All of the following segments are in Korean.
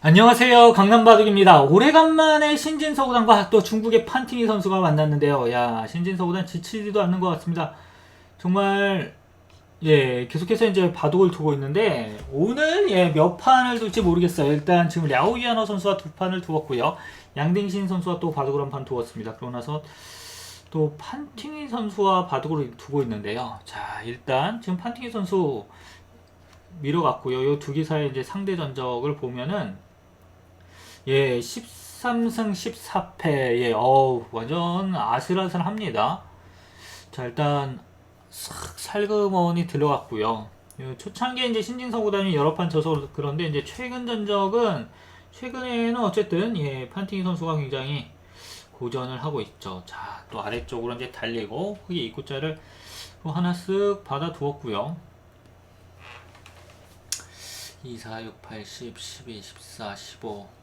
안녕하세요. 강남바둑입니다. 오래간만에 신진서구단과 또 중국의 판티니 선수가 만났는데요. 야 신진서구단 지치지도 않는 것 같습니다. 정말 예 계속해서 이제 바둑을 두고 있는데 오늘 예몇 판을 둘지 모르겠어요. 일단 지금 랴오이아노 선수와 두 판을 두었고요. 양딩신 선수와 또 바둑을 한 판 두었습니다. 그러고 나서 또 판티니 선수와 바둑을 두고 있는데요. 자 일단 지금 판티니 선수 밀어갔고요. 요두 기사의 이제 상대 전적을 보면은 예, 13승 14패. 예, 어우, 완전 아슬아슬합니다. 자, 일단 싹 살그머니 들어갔고요. 요 초창기에 이제 신진서 구단이 여러 판 져서 그런데 이제 최근 전적은 최근에는 어쨌든 예, 판팅이 선수가 굉장히 고전을 하고 있죠. 자, 또 아래쪽으로 이제 달리고 흑의 입구자를 또 하나 쓱 받아 두었고요. 2, 4, 6, 8, 10, 12, 14, 15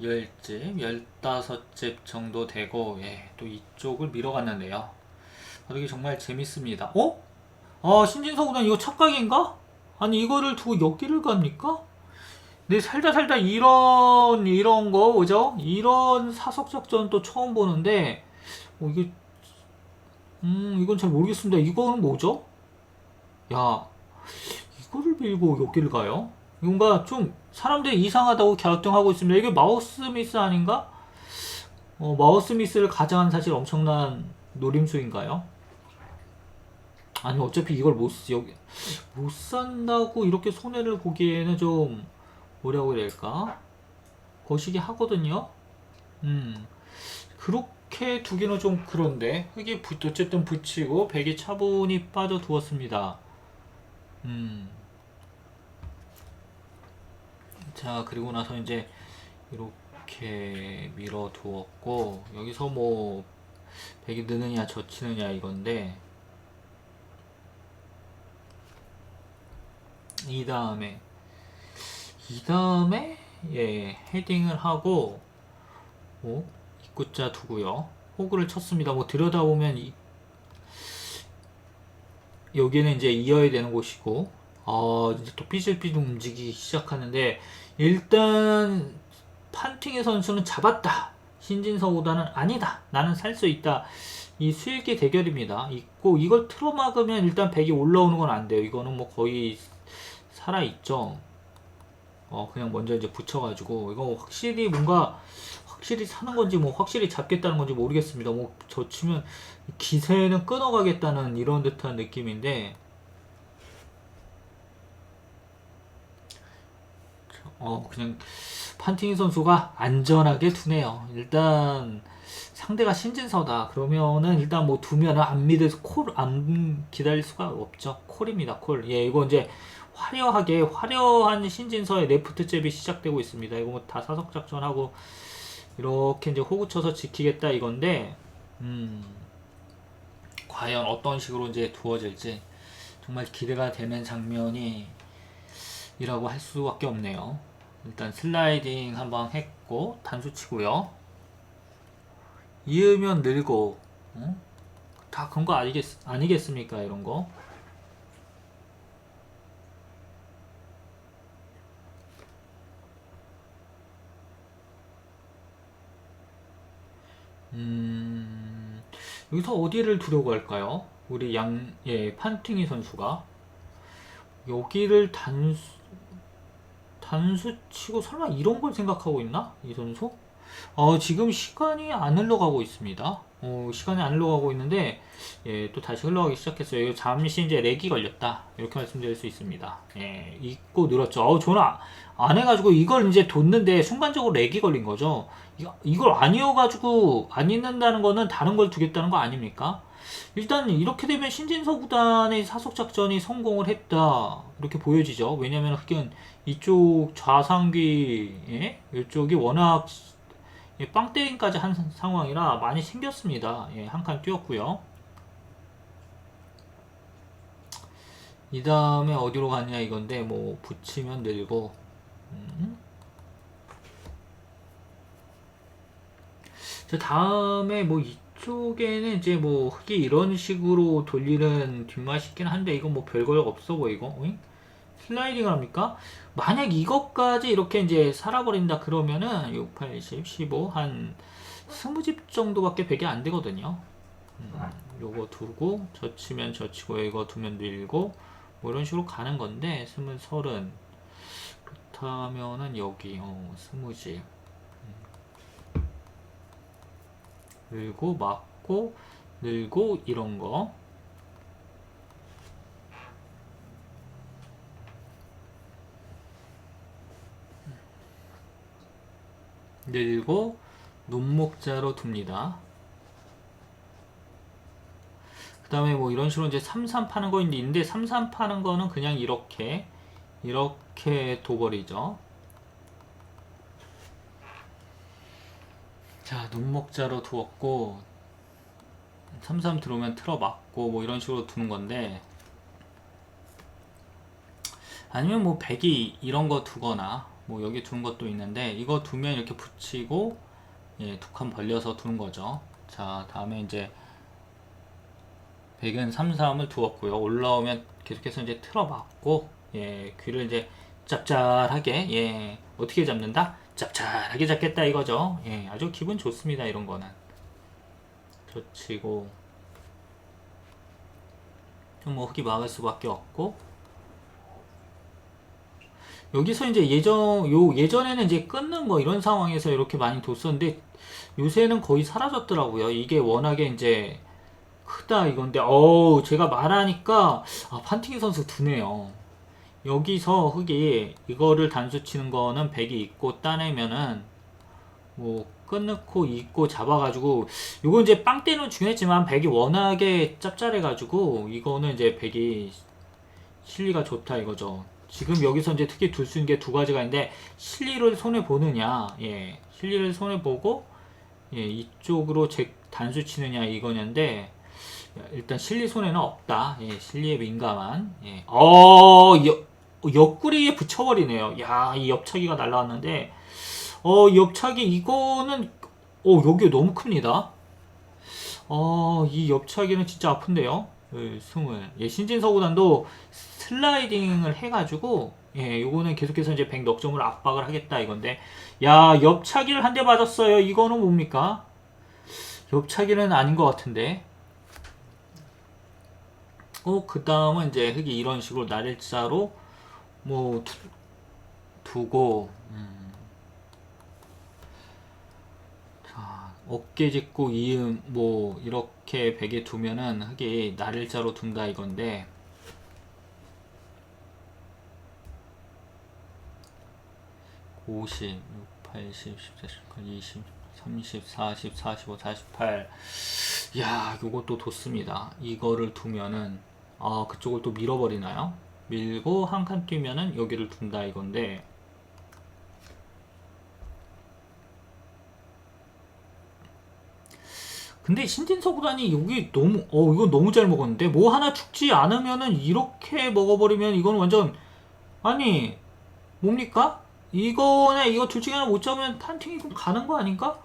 10집, 15집 정도 되고 예, 또 이쪽을 밀어갔는데요. 바둑이 정말 재밌습니다. 어? 아, 신진서 구단 이거 착각인가? 아니 이거를 두고 여기를 갑니까? 네, 살다 살다 이런 이런 거 뭐죠? 이런 사석 작전 또 처음 보는데 어, 이게 음 이건 잘 모르겠습니다. 이거는 뭐죠? 야 이거를 밀고 여기를 가요? 뭔가 좀 사람들이 이상하다고 갸우뚱하고 있습니다. 이게 마우스 미스 아닌가? 어, 마우스 미스를 가장한 사실 엄청난 노림수인가요? 아니 어차피 이걸 못 쓰- 여기 못 산다고 이렇게 손해를 보기에는 좀 뭐라고 해야 될까? 거시기 하거든요. 음 그렇게 두기는 좀 그런데 흙이 붙- 어쨌든 붙이고 백이 차분히 빠져 두었습니다. 음. 자, 그리고 나서 이제 이렇게 밀어 두었고, 여기서 뭐, 백이 느느냐, 젖히느냐 이건데, 이 다음에, 이 다음에, 예, 헤딩을 하고, 뭐, 입구자 두고요. 호구를 쳤습니다. 뭐, 들여다보면, 이, 여기는 이제 이어야 되는 곳이고, 아, 이제 또 삐질삐질 움직이기 시작하는데, 일단, 판팅의 선수는 잡았다. 신진서보다는 아니다. 나는 살 수 있다. 이 수익의 대결입니다. 있고, 이걸 틀어 막으면 일단 백이 올라오는 건 안 돼요. 이거는 뭐 거의 살아 있죠. 어, 그냥 먼저 이제 붙여가지고, 이거 확실히 뭔가, 확실히 사는 건지, 뭐 확실히 잡겠다는 건지 모르겠습니다. 뭐, 젖히면 기세는 끊어가겠다는 이런 듯한 느낌인데, 어, 그냥 판팅이 선수가 안전하게 두네요. 일단 상대가 신진서다. 그러면은 일단 뭐 두면은 안 믿어서 콜 안 기다릴 수가 없죠. 콜입니다. 콜. 예, 이거 이제 화려하게 화려한 신진서의 레프트 잽이 시작되고 있습니다. 이거 뭐 다 사석 작전하고 이렇게 이제 호구 쳐서 지키겠다 이건데 음. 과연 어떤 식으로 이제 두어질지 정말 기대가 되는 장면이 이라고 할 수밖에 없네요. 일단 슬라이딩 한번 했고 단수 치고요. 이으면 늘고 어? 다 그런 거 아니겠, 아니겠습니까 이런 거 음, 여기서 어디를 두려고 할까요? 우리 양, 예, 판팅이 선수가 여기를 단수 단수 치고 설마 이런 걸 생각하고 있나? 이 선수? 어, 지금 시간이 안 흘러가고 있습니다. 어, 시간이 안 흘러가고 있는데, 예, 또 다시 흘러가기 시작했어요. 잠시 이제 렉이 걸렸다. 이렇게 말씀드릴 수 있습니다. 예, 잊고 늘었죠. 어우, 저는 아- 안 해가지고 이걸 이제 뒀는데 순간적으로 렉이 걸린 거죠. 이걸 아니어가지고 안 잊는다는 거는 다른 걸 두겠다는 거 아닙니까? 일단 이렇게 되면 신진서 구단의 사속 작전이 성공을 했다 이렇게 보여지죠. 왜냐하면 흑연 이쪽 좌상귀 예? 이쪽이 워낙 예, 빵때림까지 한 상황이라 많이 생겼습니다. 예, 한 칸 뛰었고요. 이 다음에 어디로 가냐 이건데 뭐 붙이면 늘고 음. 자 다음에 뭐 이쪽에는 이제 뭐 흙이 이런 식으로 돌리는 뒷맛이 있긴 한데 이건 뭐 별거 없어 보이고 어잉? 슬라이딩을 합니까? 만약 이것까지 이렇게 이제 살아버린다 그러면은 6, 80, 15, 한 20집 정도밖에 배게 안 되거든요. 음, 요거 두고 젖히면 젖히고 이거 두면 밀고 뭐 이런 식으로 가는 건데 스물 서른 그렇다면은 여기 어 스무집 음. 늘고 막고 늘고 이런 거 늘고 눈목자로 둡니다. 그 다음에 뭐 이런 식으로 이제 33 파는 거 있는데 33 파는 거는 그냥 이렇게 이렇게 둬버리죠. 자 눈목자로 두었고 33 들어오면 틀어 맞고 뭐 이런 식으로 두는 건데 아니면 뭐 백이 이런 거 두거나 뭐 여기 두는 것도 있는데 이거 두면 이렇게 붙이고 예, 두 칸 벌려서 두는 거죠. 자, 다음에 이제 백은 3, 3을 두었고요. 올라오면 계속해서 이제 틀어 맞고 예, 귀를 이제 짭짤하게 예, 어떻게 잡는다? 짭짤하게 잡겠다 이거죠. 예, 아주 기분 좋습니다. 이런 거는. 젖히고 뭐 흙이 막을 수밖에 없고 여기서 이제 예전 요 예전에는 이제 끊는 거 이런 상황에서 이렇게 많이 뒀었는데 요새는 거의 사라졌더라고요. 이게 워낙에 이제 크다 이건데 어우 제가 말하니까 아 판팅이 선수 두네요. 여기서 흙이 이거를 단수 치는 거는 백이 있고 따내면은 뭐 끊고 있고 잡아가지고 이거 이제 빵 때는 중요했지만 백이 워낙에 짭짤해가지고 이거는 이제 백이 실리가 좋다 이거죠. 지금 여기서 이제 특히 둘 수 있는 게 두 가지가 있는데 실리를 손에 보느냐, 예, 실리를 손에 보고 예, 이쪽으로 제 단수 치느냐 이거냐인데 일단 실리 손에는 없다. 예, 실리에 민감한. 예. 어, 여, 옆구리에 붙여버리네요. 야, 이 옆차기가 날라왔는데 어, 옆차기 이거는 어, 여기 너무 큽니다. 어, 이 옆차기는 진짜 아픈데요. 예, 승을. 예, 신진서구단도 슬라이딩을 해가지고 예, 요거는 계속해서 이제 100 넉 점을 압박을 하겠다 이건데 야 옆차기를 한 대 맞았어요. 이거는 뭡니까? 옆차기는 아닌 것 같은데. 어, 그 다음은 이제 흙이 이런 식으로 날일자로 뭐 두, 두고 음. 자, 어깨 짚고 이음 뭐 이렇게 베개 두면은 흙이 날일자로 둔다 이건데 50, 80, 10, 20, 30, 40, 45, 48. 야, 요것도 뒀습니다. 이거를 두면은, 아, 그쪽을 또 밀어버리나요? 밀고 한 칸 뛰면은 여기를 둔다 이건데, 근데 신진서 구단이 여기 너무, 어, 이건 너무 잘 먹었는데, 뭐 하나 죽지 않으면은 이렇게 먹어버리면 이건 완전, 아니, 뭡니까? 이거나 이거 둘 중에 하나 못 잡으면 탄팅이 좀 가는 거 아닌가?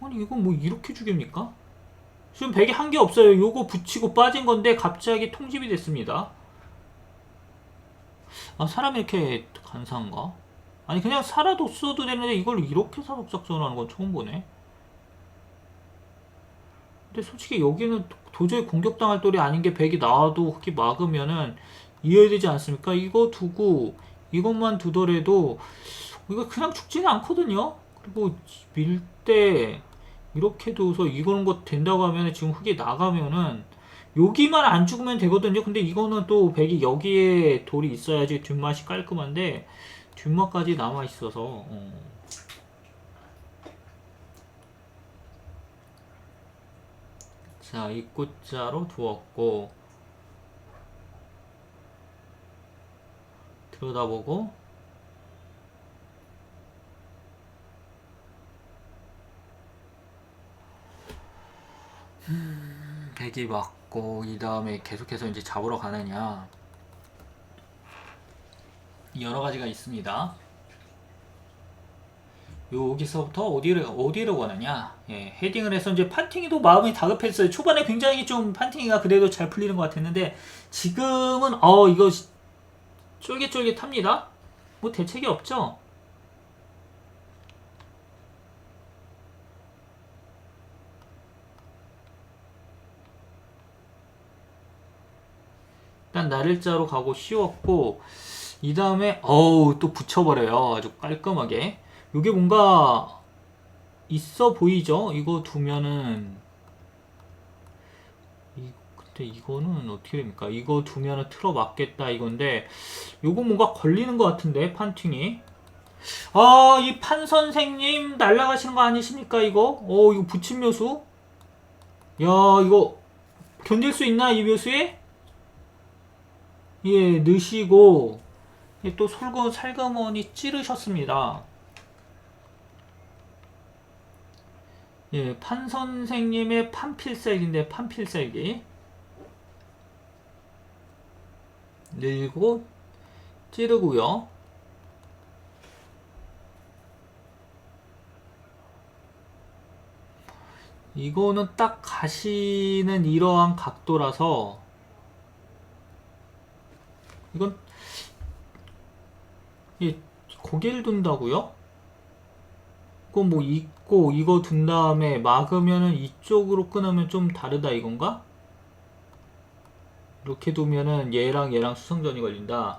아니 이거 뭐 이렇게 죽입니까? 지금 백이 한 개 없어요. 요거 붙이고 빠진 건데 갑자기 통집이 됐습니다. 아 사람이 이렇게 간사한가? 아니 그냥 살아뒀어도 되는데 이걸 이렇게 사독작전을 하는 건 처음 보네. 근데 솔직히 여기는 도저히 공격당할 돌이 아닌 게 백이 나와도 흙이 막으면은 이해되지 않습니까? 이거 두고 이것만 두더라도 이거 그냥 죽지는 않거든요. 그리고 밀 때 이렇게 둬서 이거는 거 된다고 하면 지금 흙이 나가면은 여기만 안 죽으면 되거든요. 근데 이거는 또 백이 여기에 돌이 있어야지 뒷맛이 깔끔한데 뒷맛까지 남아 있어서 어. 자 입구자로 두었고 들여다보고 음, 백이 맞고 이 다음에 계속해서 이제 잡으러 가느냐 여러 가지가 있습니다. 여기서부터 어디를 어디로 가느냐? 예, 헤딩을 해서 이제 판팅이도 마음이 다급했어요. 초반에 굉장히 좀 판팅이가 그래도 잘 풀리는 것 같았는데 지금은 어 이거 쫄깃쫄깃합니다. 뭐 대책이 없죠. 일단 날일자로 가고 쉬웠고 이 다음에 어우 또 붙여버려요 아주 깔끔하게 이게 뭔가 있어 보이죠 이거 두면은 이 근데 이거는 어떻게 됩니까? 이거 두면은 틀어 맞겠다 이건데 요거 뭔가 걸리는 것 같은데 판팅이. 아 이 판 선생님 날라가시는 거 아니십니까 이거? 어 이거 붙임 묘수. 야 이거 견딜 수 있나 이 묘수에? 예, 넣으시고. 예, 또 솔고 살그머니 찌르셨습니다. 예, 판 선생님의 판필살기인데 판필살기 늘고 찌르고요. 이거는 딱 가시는 이러한 각도라서 이건 이 고개를 둔다고요? 그건 뭐 있고 이거 둔 다음에 막으면은 이쪽으로 끊으면 좀 다르다 이건가? 이렇게 두면은 얘랑 얘랑 수성전이 걸린다.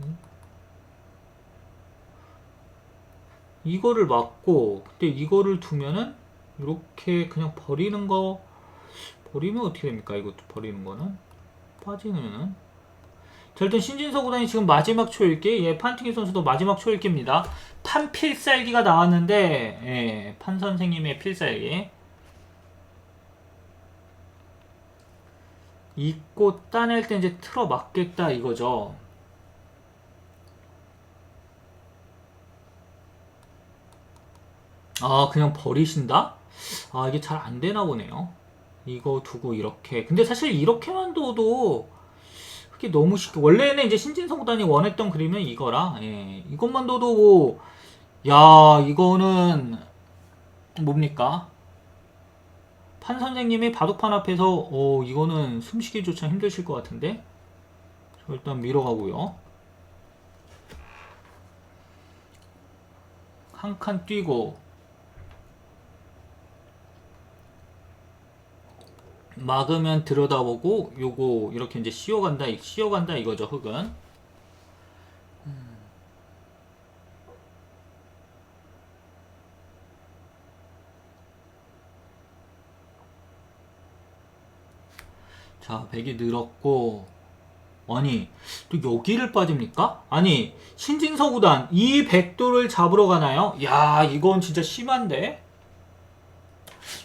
음? 이거를 막고 근데 이거를 두면은 이렇게 그냥 버리는 거 버리면 어떻게 됩니까? 이것도 버리는 거는 빠지면은 자, 일단 신진서 구단이 지금 마지막 초읽기, 예, 판팅기 선수도 마지막 초읽기입니다. 판필살기가 나왔는데, 예, 판 선생님의 필살기. 잊고 따낼 때 이제 틀어 맞겠다 이거죠. 아, 그냥 버리신다? 아, 이게 잘 안 되나 보네요. 이거 두고 이렇게. 근데 사실 이렇게만 둬도 그게 너무 쉽게 원래는 이제 신진성구단이 원했던 그림은 이거라 예, 이것만 둬도 뭐, 야 이거는 뭡니까 판 선생님이 바둑판 앞에서 어 이거는 숨쉬기조차 힘드실 것 같은데? 저 일단 밀어가고요. 한 칸 뛰고. 막으면 들여다보고 요거 이렇게 이제 씌워간다 씌워간다 이거죠 흙은 자 백이 늘었고 아니 또 여기를 빠집니까? 아니 신진서 구단 이 백도를 잡으러 가나요? 야 이건 진짜 심한데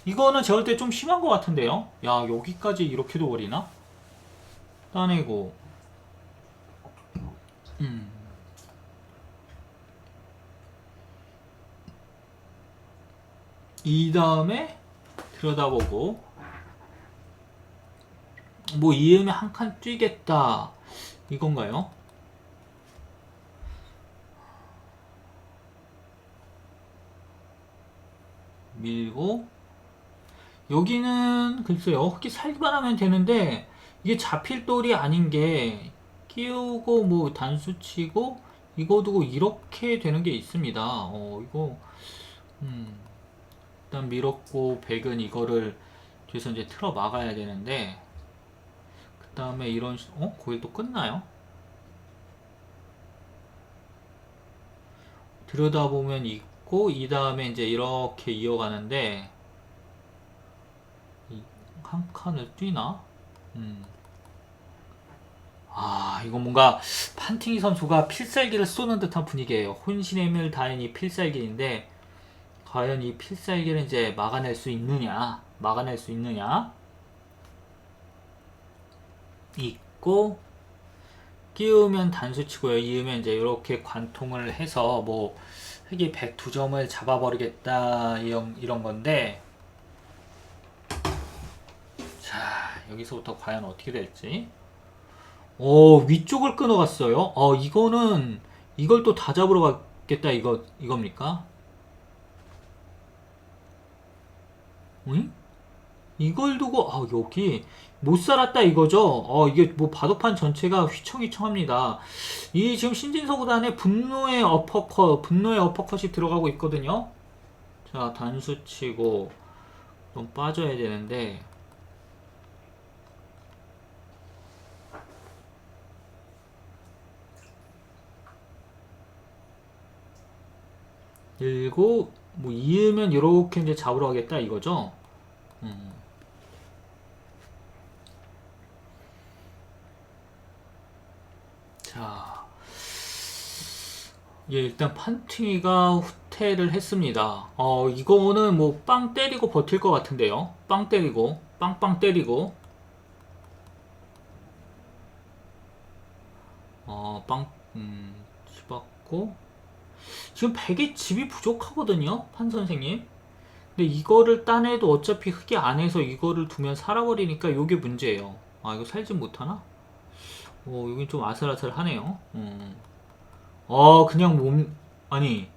이거는 제가 볼 때 좀 심한 것 같은데요? 야, 여기까지 이렇게도 버리나? 따내고. 음. 이 다음에 들여다보고. 뭐 이음에 한칸 뛰겠다. 이건가요? 밀고 여기는 글쎄요 흙이 살기만 하면 되는데 이게 잡힐 돌이 아닌 게 끼우고 뭐 단수 치고 이거 두고 이렇게 되는 게 있습니다 어 이거 음 일단 밀었고 백은 이거를 뒤에서 이제 틀어 막아야 되는데 그 다음에 이런 식- 어? 거기 또 끝나요? 들여다보면 있고 이 다음에 이제 이렇게 이어가는데 한 칸을 뛰나? 음. 아, 이거 뭔가 판팅이 선수가 필살기를 쏘는 듯한 분위기예요. 혼신의 힘을 다한 이 필살기인데 과연 이 필살기를 이제 막아낼 수 있느냐? 막아낼 수 있느냐? 있고 끼우면 단수 치고요. 이으면 이제 이렇게 관통을 해서 뭐 흑이 102점을 잡아버리겠다 이런, 이런 건데 자, 여기서부터 과연 어떻게 될지. 오, 위쪽을 끊어갔어요. 어, 이거는, 이걸 또 다 잡으러 가겠다, 이거, 이겁니까? 응? 이걸 두고, 아, 여기, 못 살았다 이거죠. 어, 이게 뭐 바둑판 전체가 휘청휘청합니다. 이 지금 신진서 구단의 분노의 어퍼컷, 분노의 어퍼컷이 들어가고 있거든요. 자, 단수 치고 좀 빠져야 되는데 일고 뭐 이으면 이렇게 이제 잡으러 가겠다 이거죠. 음. 자, 예, 일단 판팅이가 후퇴를 했습니다. 어, 이거는 뭐 빵 때리고 버틸 것 같은데요. 빵 때리고, 빵빵 때리고, 어, 빵, 음, 집었고, 지금 100의 집이 부족하거든요, 판 선생님. 근데 이거를 따내도 어차피 흙이 안에서 이거를 두면 살아버리니까 이게 문제예요. 아, 이거 살진 못하나? 오, 여긴 좀 아슬아슬하네요. 음. 아, 그냥 몸, 아니.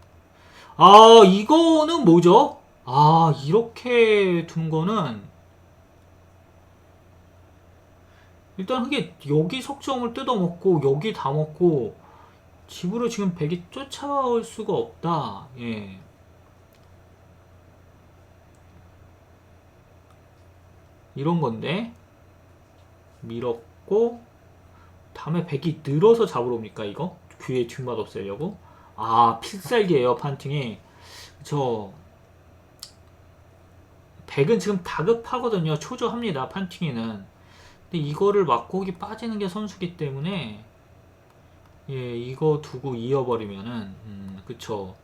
아, 이거는 뭐죠? 아, 이렇게 둔 거는, 일단 흙이 여기 석점을 뜯어먹고, 여기 다 먹고, 집으로 지금 백이 쫓아올 수가 없다. 예. 이런 건데, 밀었고, 다음에 백이 늘어서 잡으러 옵니까, 이거? 귀에 뒷맛 없애려고? 아, 필살기예요, 판팅이. 저, 백은 지금 다급하거든요. 초조합니다, 판팅이는. 근데 이거를 맞고 오기 빠지는 게 선수기 때문에, 예, 이거 두고 이어버리면은, 음, 그쵸.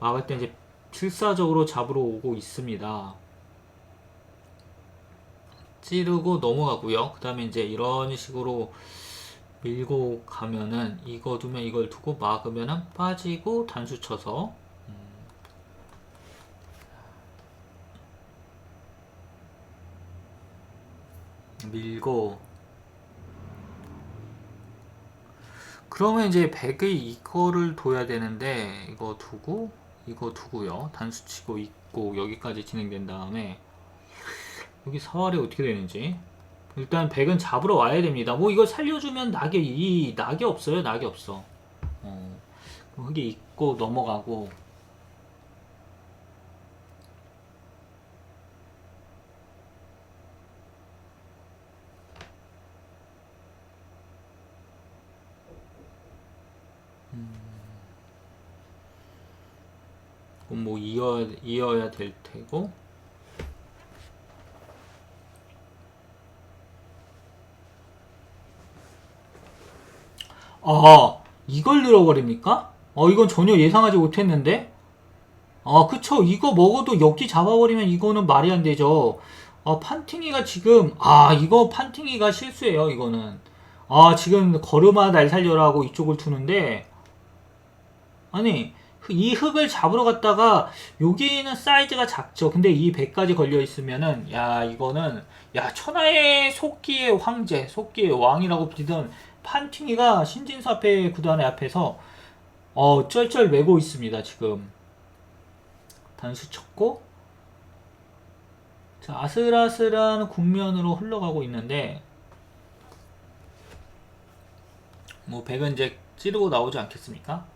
막을 때 이제 필사적으로 잡으러 오고 있습니다. 찌르고 넘어가고요. 그 다음에 이제 이런 식으로 밀고 가면은 이거 두면 이걸 두고 막으면은 빠지고 단수 쳐서. 음. 밀고. 그러면 이제 100의 이거를 둬야 되는데 이거 두고 이거 두고요. 단수 치고 있고 여기까지 진행된 다음에 여기 사활이 어떻게 되는지 일단 백은 잡으러 와야 됩니다. 뭐 이걸 살려주면 낙이 이 낙이 없어요. 낙이 없어. 어, 흙이 있고 넘어가고 음, 뭐 이어 이어야 될 테고 아, 이걸 늘어버립니까? 어, 이건 전혀 예상하지 못했는데? 아, 그쵸. 이거 먹어도 역기 잡아버리면 이거는 말이 안 되죠. 아, 판팅이가 지금, 아, 이거 판팅이가 실수예요, 이거는. 아, 지금 걸음아 날 살려라 하고 이쪽을 투는데, 아니, 이 흙을 잡으러 갔다가, 여기는 사이즈가 작죠. 근데 이 배까지 걸려 있으면은, 야, 이거는, 야, 천하의 속기의 황제, 속기의 왕이라고 불리던 판팅이가 신진사패 구단의 앞에서 어, 쩔쩔 매고 있습니다. 지금 단수 쳤고 자, 아슬아슬한 국면으로 흘러가고 있는데 뭐 백은 이제 찌르고 나오지 않겠습니까?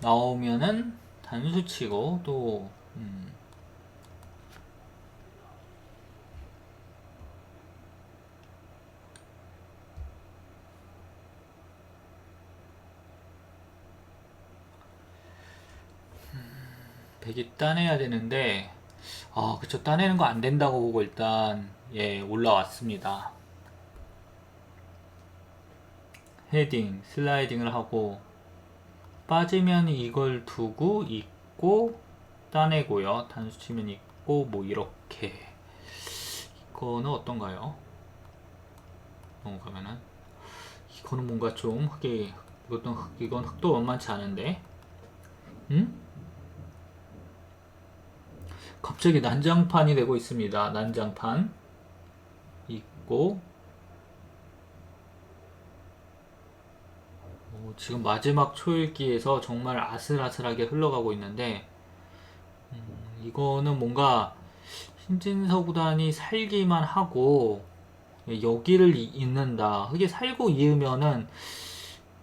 나오면은 단수 치고 또 음, 백이 따내야 되는데 아 그쵸. 따내는 거 안 된다고 보고 일단 예 올라왔습니다. 헤딩 슬라이딩을 하고 빠지면 이걸 두고 있고 따내고요. 단수 치면 있고 뭐 이렇게. 이거는 어떤가요? 넘어가면은. 이거는 뭔가 좀 흑이 이것도 흑, 이건 흑도 만만치 않은데. 음? 갑자기 난장판이 되고 있습니다. 난장판 있고 오, 지금 마지막 초읽기에서 정말 아슬아슬하게 흘러가고 있는데 음, 이거는 뭔가 신진서 구단이 살기만 하고 예, 여기를 이- 잇는다. 흑이 살고 이으면은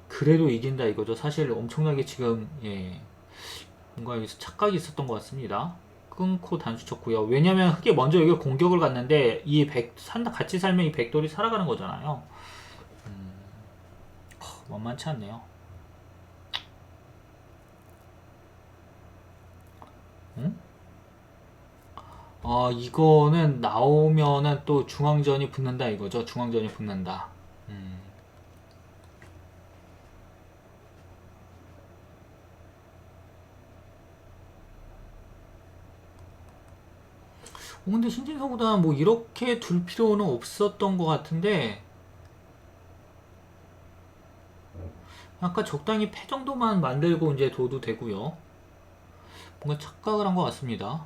그래도 이긴다 이거죠. 사실 엄청나게 지금 예 뭔가 여기서 착각이 있었던 것 같습니다. 끊고 단수 쳤고요. 왜냐면 흑이 먼저 여기 공격을 갔는데 이 백 산다 같이 살면 이 백돌이 살아가는 거잖아요. 음, 허, 만만치 않네요. 응? 아 이거는 나오면은 또 중앙전이 붙는다 이거죠. 중앙전이 붙는다. 음. 어, 근데 신진서보다 뭐 이렇게 둘 필요는 없었던 것 같은데 아까 적당히 패 정도만 만들고 이제 둬도 되고요. 뭔가 착각을 한 것 같습니다.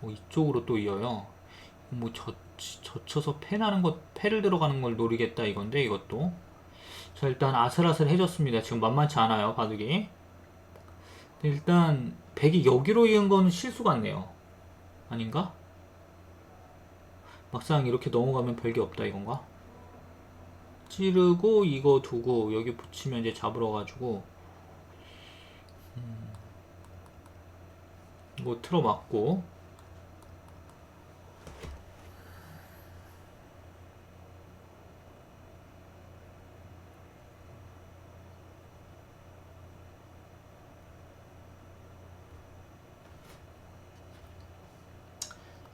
뭐 이쪽으로 또 이어요. 뭐 젖, 젖혀서 패 나는 것, 패를 들어가는 걸 노리겠다 이건데 이것도. 자 일단 아슬아슬 해졌습니다. 지금 만만치 않아요 바둑이. 일단 백이 여기로 이은 건 실수 같네요. 아닌가? 막상 이렇게 넘어가면 별게 없다 이건가? 찌르고 이거 두고 여기 붙이면 이제 잡으러 가지고 음, 이거 틀어 맞고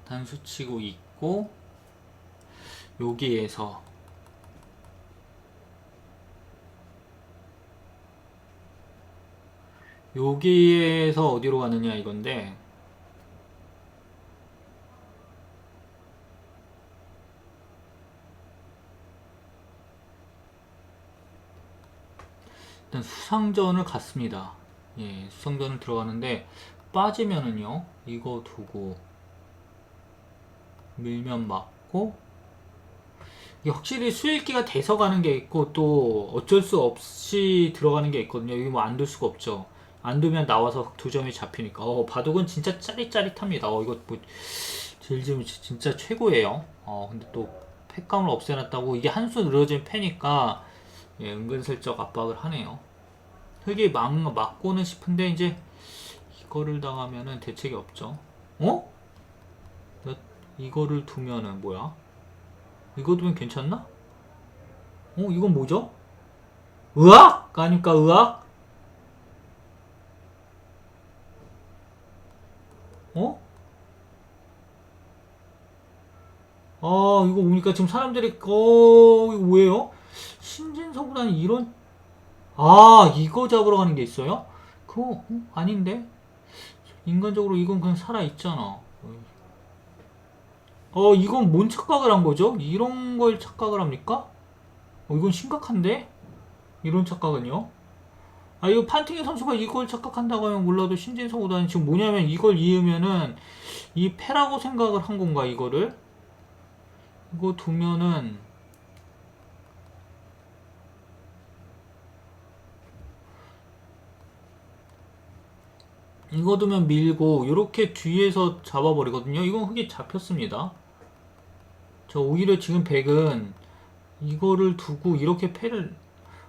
단수 치고 있고 여기에서 여기에서 어디로 가느냐 이건데 일단 수상전을 갔습니다. 예, 수상전을 들어가는데 빠지면은요 이거 두고 밀면 맞고 이게 확실히 수익기가 돼서 가는 게 있고 또 어쩔 수 없이 들어가는 게 있거든요. 이거 뭐 안 둘 수가 없죠. 안 두면 나와서 두 점이 잡히니까. 어, 바둑은 진짜 짜릿짜릿합니다. 어, 이거 뭐 질질 진짜 최고예요. 어, 근데 또 팩감을 없애놨다고 이게 한 수 늘어진 패니까 예, 은근슬쩍 압박을 하네요. 흙이 막, 맞고는 싶은데 이제 이거를 당하면은 대책이 없죠. 어? 나 이거를 두면은 뭐야? 이거 두면 괜찮나? 어, 이건 뭐죠? 의학? 아닙니까, 의학? 어? 아, 이거 뭡니까? 지금 사람들이, 어, 이거 뭐예요? 신진서보다는 이런, 아, 이거 잡으러 가는 게 있어요? 그거, 어? 아닌데? 인간적으로 이건 그냥 살아 있잖아. 어, 이건 뭔 착각을 한 거죠? 이런 걸 착각을 합니까? 어, 이건 심각한데? 이런 착각은요? 아, 이거 판팅의 선수가 이걸 착각한다고 하면 몰라도 신진서보다는 지금 뭐냐면 이걸 이으면은 이 패라고 생각을 한 건가, 이거를? 이거 두면은 이거 두면 밀고 이렇게 뒤에서 잡아버리거든요. 이건 흙이 잡혔습니다. 저 오히려 지금 백은 이거를 두고 이렇게 패를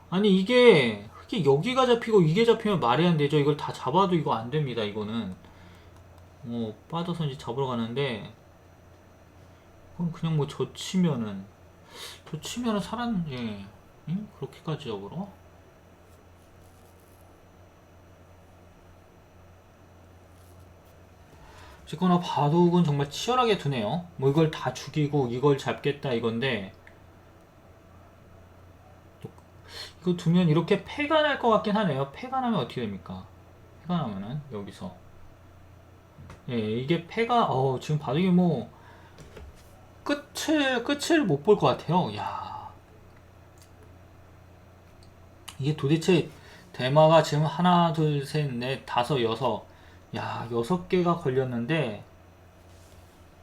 아니 이게 흙이 여기가 잡히고 이게 잡히면 말이 안 되죠. 이걸 다 잡아도 이거 안 됩니다. 이거는 뭐 빠져서 이제 잡으러 가는데 그럼 그냥 뭐 젖히면은 젖히면은 사람 예 응? 그렇게까지 잡으러 어쨌거나 바둑은 정말 치열하게 두네요. 뭐 이걸 다 죽이고 이걸 잡겠다 이건데 이거 두면 이렇게 패가 날 것 같긴 하네요. 패가 나면 어떻게 됩니까? 패가 나면은 여기서 예 이게 패가 어 지금 바둑이 뭐 끝을 끝을 못 볼 것 같아요. 야 이게 도대체 대마가 지금 하나 둘 셋 넷 다섯 여섯 야, 여섯 개가 걸렸는데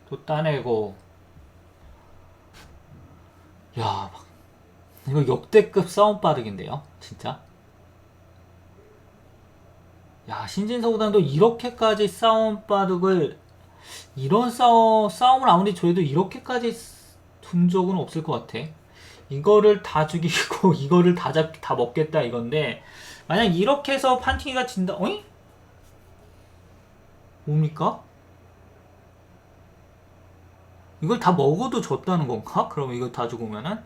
또 따내고 야, 막- 이거 역대급 싸움 바둑인데요, 진짜. 야, 신진서 구단도 이렇게까지 싸움 바둑을 이런 싸움, 싸움을 아무리 줘도 이렇게까지 둔 적은 없을 것 같아. 이거를 다 죽이고 이거를 다 잡, 다 먹겠다 이건데 만약 이렇게 해서 판팅이가 진다, 어이? 뭡니까? 이걸 다 먹어도 졌다는 건가? 그럼 이걸 다 죽으면은?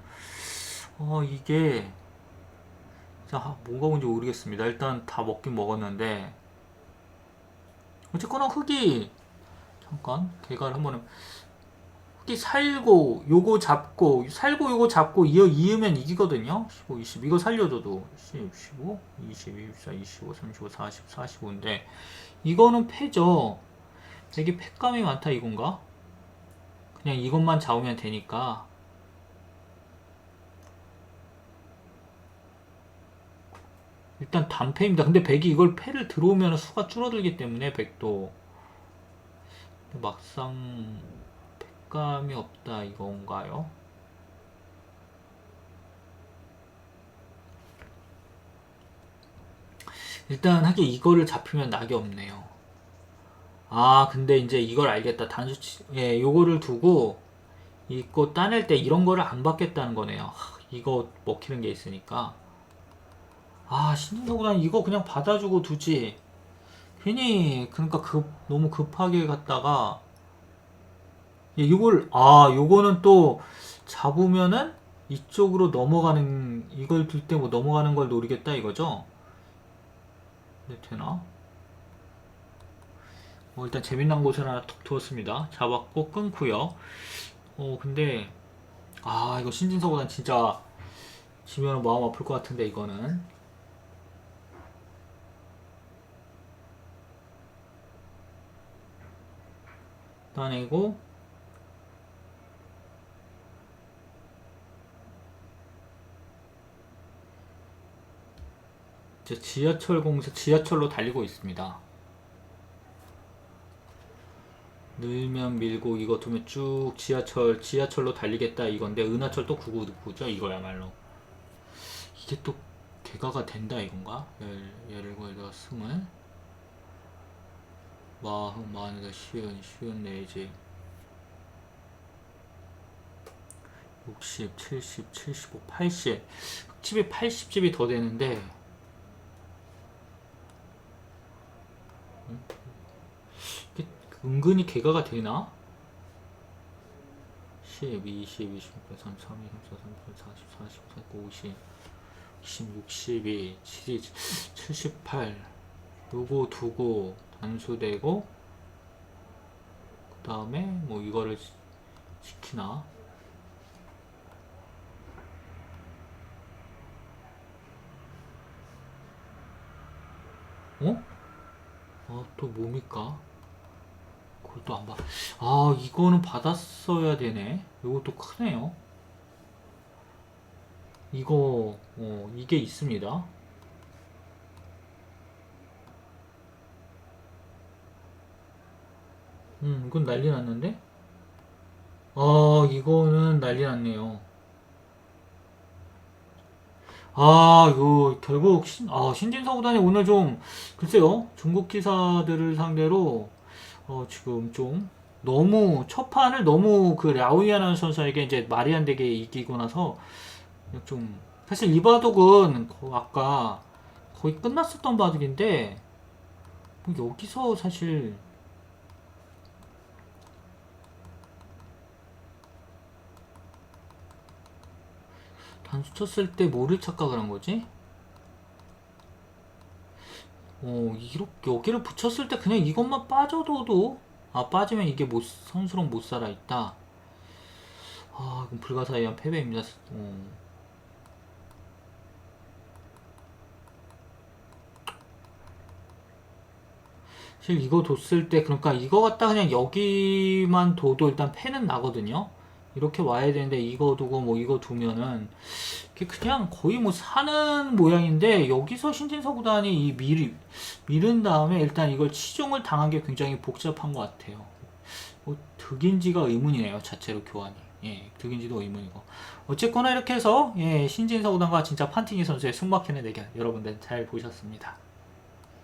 어, 이게, 자, 뭐가 뭔지 모르겠습니다. 일단 다 먹긴 먹었는데, 어쨌거나 흙이, 잠깐, 개가를 한 번은, 흙이 살고, 요거 잡고, 살고 요거 잡고, 이어, 이으면 이기거든요? 15, 20. 이거 살려줘도, 10, 15, 20, 24, 25, 35, 40, 45인데, 이거는 패죠. 되게 패감이 많다 이건가? 그냥 이것만 잡으면 되니까 일단 단패입니다. 근데 백이 이걸 패를 들어오면 수가 줄어들기 때문에 백도 막상 패감이 없다 이건가요? 일단 하긴 이거를 잡히면 낙이 없네요. 아, 근데 이제 이걸 알겠다. 단수치, 예, 요거를 두고, 이거 따낼 때 이런 거를 안 받겠다는 거네요. 하, 이거 먹히는 게 있으니까. 아, 신진서보다는 이거 그냥 받아주고 두지. 괜히, 그러니까 급, 너무 급하게 갔다가, 예, 이걸, 아, 요거는 또 잡으면은 이쪽으로 넘어가는, 이걸 둘 때 뭐 넘어가는 걸 노리겠다 이거죠? 네, 되나? 어, 일단 재미난 곳을 하나 툭 두었습니다. 잡았고 끊고요. 어 근데 아 이거 신진서보단 진짜 지면 마음 아플 것 같은데 이거는 따내고 이제 지하철 공사 지하철로 달리고 있습니다. 늘면 밀고 이거 두면 쭉 지하철 지하철로 달리겠다 이건데 은하철 또 999죠 이거야말로. 이게 또 개가가 된다 이건가? 열 예를 들어 스물? 마흔 마흔에다 쉬운 쉬운 내지. 60, 70, 75, 80 흑집이 80집이 더 되는데 이게 은근히 개가가 되나? 10, 20, 21, 33, 34, 38, 40, 45, 50, 60, 62, 70, 78 요거 두고 단수되고 그 다음에 뭐 이거를 시- 시키나 어? 아, 또 뭡니까? 그걸 또 안 봐. 아, 이거는 받았어야 되네. 이것도 크네요. 이거, 어, 이게 있습니다. 음, 이건 난리 났는데? 아, 이거는 난리 났네요. 아, 이거 결국 신, 아, 신진서 구단이 오늘 좀 글쎄요. 중국 기사들을 상대로 어, 지금 좀 너무 첫 판을 너무 그 랴오이아나 선수에게 이제 말이 안 되게 이기고 나서 좀 사실 이 바둑은 거- 아까 거의 끝났었던 바둑인데 뭐 여기서 사실 단수 쳤을 때 뭐를 착각을 한 거지? 어, 이렇게 여기를 붙였을 때 그냥 이것만 빠져도 아 빠지면 이게 못 선수랑 못 살아 있다. 아, 이건 불가사의한 패배입니다. 어. 사실 이거 뒀을 때 그러니까 이거 갖다 그냥 여기만 둬도 일단 패는 나거든요. 이렇게 와야 되는데 이거 두고 뭐 이거 두면은 그냥 거의 뭐 사는 모양인데 여기서 신진서 구단이 이 밀, 밀은 다음에 일단 이걸 치중을 당한 게 굉장히 복잡한 것 같아요. 뭐 득인지가 의문이네요. 자체로 교환이. 예, 득인지도 의문이고. 어쨌거나 이렇게 해서 예, 신진서 구단과 진짜 판티니 선수의 숨막히는 대결 여러분들 잘 보셨습니다.